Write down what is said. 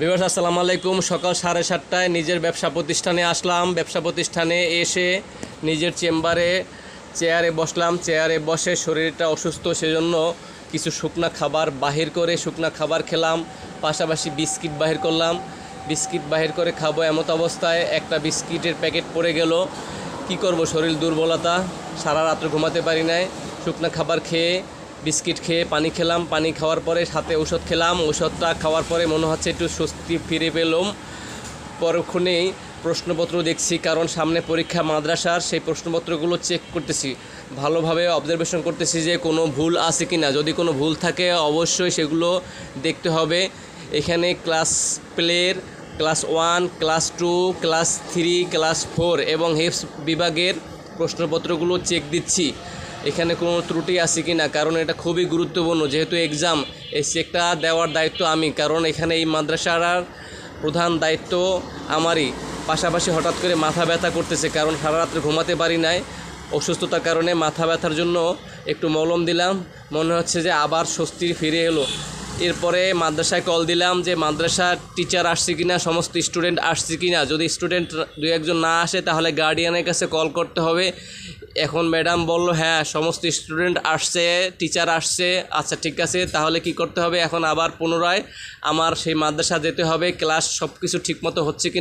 বিবাস আসসালামু আলাইকুম। সকাল সাড়ে সাতটায় নিজের ব্যবসা প্রতিষ্ঠানে আসলাম। ব্যবসা প্রতিষ্ঠানে এসে নিজের চেম্বারে চেয়ারে বসলাম। চেয়ারে বসে শরীরটা অসুস্থ, সেজন্য কিছু শুকনা খাবার বাহির করে শুকনা খাবার খেলাম। পাশাপাশি বিস্কিট বাহির করলাম। বিস্কিট বাহির করে খাব এমত অবস্থায় একটা বিস্কিটের প্যাকেট পড়ে গেল। কি করব? শরীর দুর্বলতা। সারা রাত্র ঘুমাতে পারি নাই। শুকনা খাবার খেয়ে বিস্কিট খেয়ে পানি খেলাম, পানি খাওয়ার পরে সাথে ওষুধ খেলাম ওষুধটা খাওয়ার পরে মনে হচ্ছে একটু স্বস্তি ফিরে পেলাম। পরক্ষণেই প্রশ্নপত্র দেখছি, কারণ সামনে পরীক্ষা মাদ্রাসার সেই প্রশ্নপত্রগুলো চেক করতেছি। ভালোভাবে অবজারভেশন করতেছি যে কোনো ভুল আছে কি না যদি কোনো ভুল থাকে, অবশ্যই সেগুলো দেখতে হবে। এখানে class প্লের class one class two class three class four এবং হেফস বিভাগের প্রশ্নপত্রগুলো চেক দিচ্ছি। এখানে কোনো ত্রুটি আছে কি না কারণ এটা খুবই গুরুত্বপূর্ণ। যেহেতু এক্সাম এই চেকটা দেওয়ার দায়িত্ব আমি। কারণ এখানে এই মাদ্রাসার প্রধান দায়িত্ব আমারই। পাশাপাশি হঠাৎ করে মাথা ব্যথা করতেছে। কারণ সারা রাত্রে ঘুমাতে পারি নাই। অসুস্থতার কারণে মাথা ব্যথার জন্য একটু মলম দিলাম। মনে হচ্ছে যে আবার স্বস্তি ফিরে এলো। এরপরে মাদ্রাসায় কল দিলাম যে, মাদ্রাসার টিচার আসছে কি না সমস্ত স্টুডেন্ট আসছে কি না যদি স্টুডেন্ট দু একজন না আসে, তাহলে গার্ডিয়ানের কাছে কল করতে হবে। এখন ম্যাডাম বলল হ্যাঁ সমস্ত স্টুডেন্ট আসছে টিচার আসছে। আচ্ছা ঠিক আছে, তাহলে কি করতে হবে? এখন আবার পুনরায় আমার সেই মাদ্রাসা যেতে হবে ক্লাস সব কিছু ঠিকমতো হচ্ছে কি